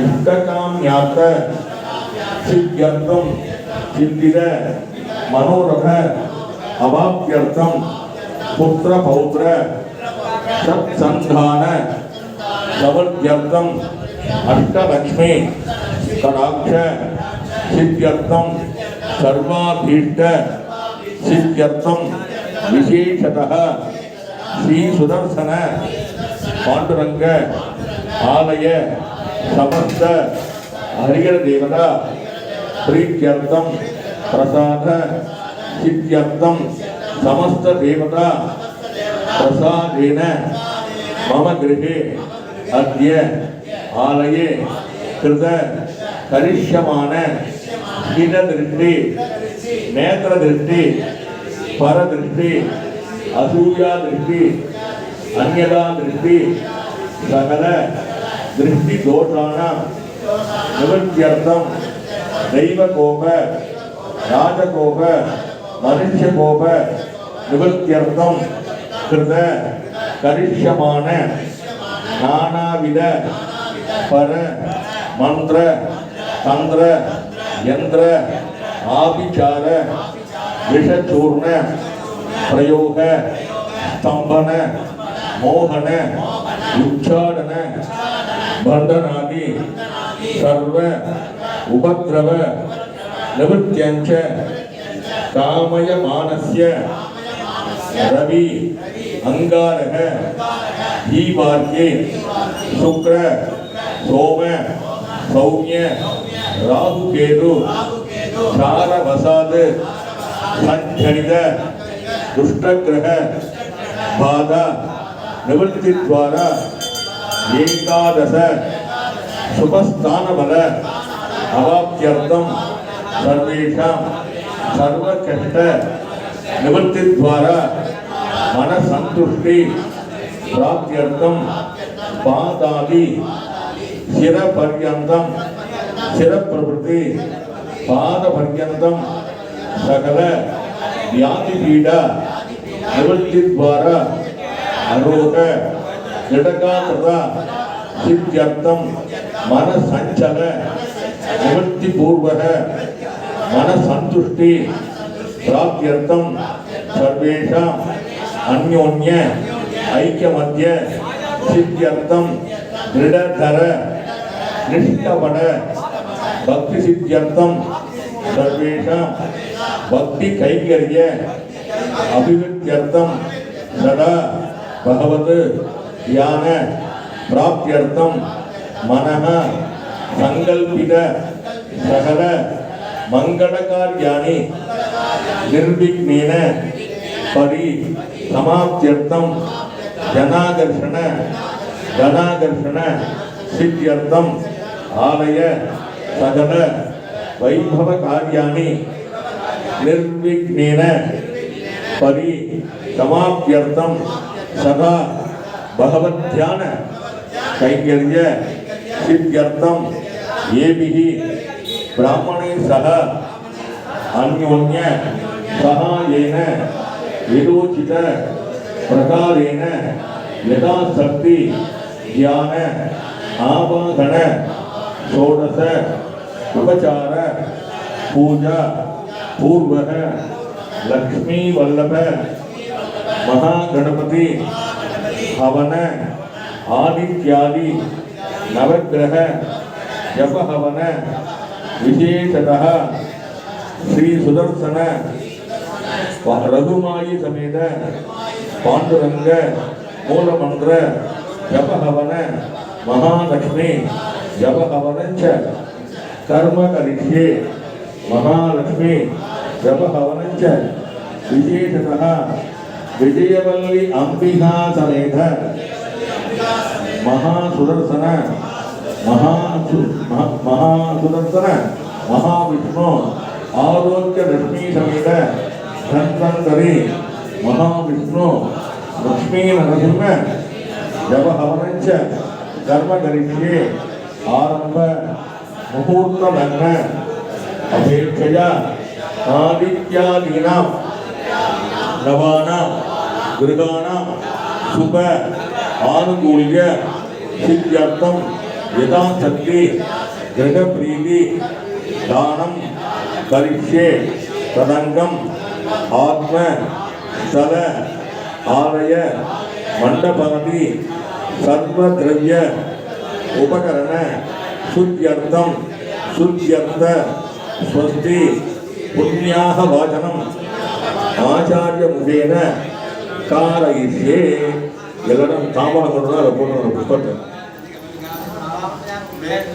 யுக்தகாம் யாத்த சித்தியர்த்தம் சிந்திர மனோரக அவாப்தியர்த்தம் புத்திர பௌத்திர சத் சந்தான சவத்யர்த்தம் அஷ்டலக்ஷ்மி கடாட்ச சித்தியர்த்தம் சர்வாபீஷ்ட சித்தியர்த்தம் விசேஷதः ஸ்ரீ சுதர்சன பாண்டுரங்க ஆலய ಸಮಸ್ತ ಹರಿಗಳ ದೇವರ ಪ್ರೀತ್ಯರ್ಥಂ ಪ್ರಸಾದ ಸಿದ್ಧ್ಯರ್ಥಂ ಸಮಸ್ತ ದೇವತಾ ಪ್ರಸಾದೇನ ಮಮ ಗೃಹೆ ಅದ್ಯ ಆಲಯೇ ಕೃತ ಕರಿಷ್ಯಮಾನ ಹಿನದೃಷ್ಟಿ ನೇತ್ರದೃಷ್ಟಿ ಪರದೃಷ್ಟಿ ಅಸೂಯಾದೃಷ್ಟಿ ಅನ್ಯದಾ ದೃಷ್ಟಿ ಸಕಲ திருஷ்டி தோஷானாம் நிவர்த்தியர்த்தம் தெய்வ கோப ராஜகோப மனுஷ கோப நிவர்த்தியர்த்தம் கிருத கரிஷமான நானாவித பர மந்திர தந்திர யந்திர ஆபிச்சார விஷச்சூர்ண பிரயோக ஸ்தம்பன மோகன உச்சாடன बंधनादि सर्व उपद्रव निवृत्त्यंच कामयमानस्य रवि अंगारः जीवार्ये शुक्र सोम सौम्य राहु केतु क्षार वसाद संजनित दुष्टग्रह बाधा ஏகாதச சுபஸ்தானபல அவாப்தியர்த்தம் சர்வேஷாம் சர்வ கஷ்ட நிவர்த்தி துவாரா மன சந்துஷ்டி பிராப்தியர்த்தம் பாதாதி சிர பர்யந்தம் சிர பிரபுதி பாத பர்யந்தம் சகல வியாதி பீட நிவர்த்தி துவாரா அரோக ಎಡಗಾತ್ರದ ಸಿದ್ಧರ್ಥಂ ಮನ ಸಂಚಲ ನಿವೃತ್ತಿ ಪೂರ್ವಕ ಮನ ಸಂತುಷ್ಟಿ ಪ್ರಾಪ್ತ್ಯರ್ಥಂ ಸರ್ವೇಷಾಂ ಅನ್ಯೋನ್ಯ ಐಕ್ಯಮಧ್ಯ ಸಿದ್ಧರ್ಥಂ ದೃಢಧರ ನಿಷ್ಠವಡ ಭಕ್ತಿ ಸಿದ್ಧರ್ಥಂ ಸರ್ವೇಷಾಂ ಭಕ್ತಿ ಕೈಂಕರ್ಯ ಅಭಿವೃದ್ಧಿ ಸದಾ ಭಗವತ್ யான பிராப்தியர்த்தம் மனக சங்கல்பித சகல மங்களகாரியாணி நிர்விக்னேன பரி சமாப்தியர்த்தம் ஜனாகர்ஷண கணாகர்ஷண சித்தியர்த்தம் ஆலய சகல வைபவ காரியாணி நிர்விக்னேன பரி சமாப்தியர்த்தம் சதா பகவத் தியான கைங்கரிய சித்தியர்த்தம் ஏபிஹி பிராமணை சக அந்யோன்ய சகாயேன விரோச்சித பிரகாரேன யதாசக்தி தியான ஆபாகன ஷோடச உபச்சார பூஜா பூர்வக லக்ஷ்மி வல்லப महागणपति ஹவன ஆதித்யாதி நவகிரக ஜபஹவன விசேஷத ஸ்ரீ சுதர்சன ரகுமாயி சமேத பாண்டுரங்க மூலமந்திர ஜபஹவன மகாலட்சுமி ஜபஹவனஞ்ச கர்ம கரிஷ்யே மகாலட்சுமி ஜபஹவனஞ்ச விசேஷதா कर्म करिष्ये महालक्ष्मी जप हवन च विशेषतः विजयवल्ली अंबिका समेत महासुदर्शन महासु महा- महासुदर्शन महाविष्णु आरोग्य लक्ष्मी समेत धन्वंतरी महाविष्णु लक्ष्मी नरसिंह जप हवनञ्च கிருதானாம் சுப ஆனுகூல்ய சித்தியர்த்தம் யதா சக்தி கிருட பிரீதி தானம் கரிஷே ததங்கம் ஆத்ம ஸ்தல ஆலய மண்டபாதி சர்வதிரவிய உபகரண சுத்தியர்த்தம் சுத்தியர்த்த ஸ்வஸ்தி புண்ணியாக வாசனம் ஆச்சாரிய முகேன ಕಾರ ಇದೆಯೇ ಎಲ್ಲರೂ ತಾಮರ ಕೊಡೋಣ ಪುಸ್ತಕ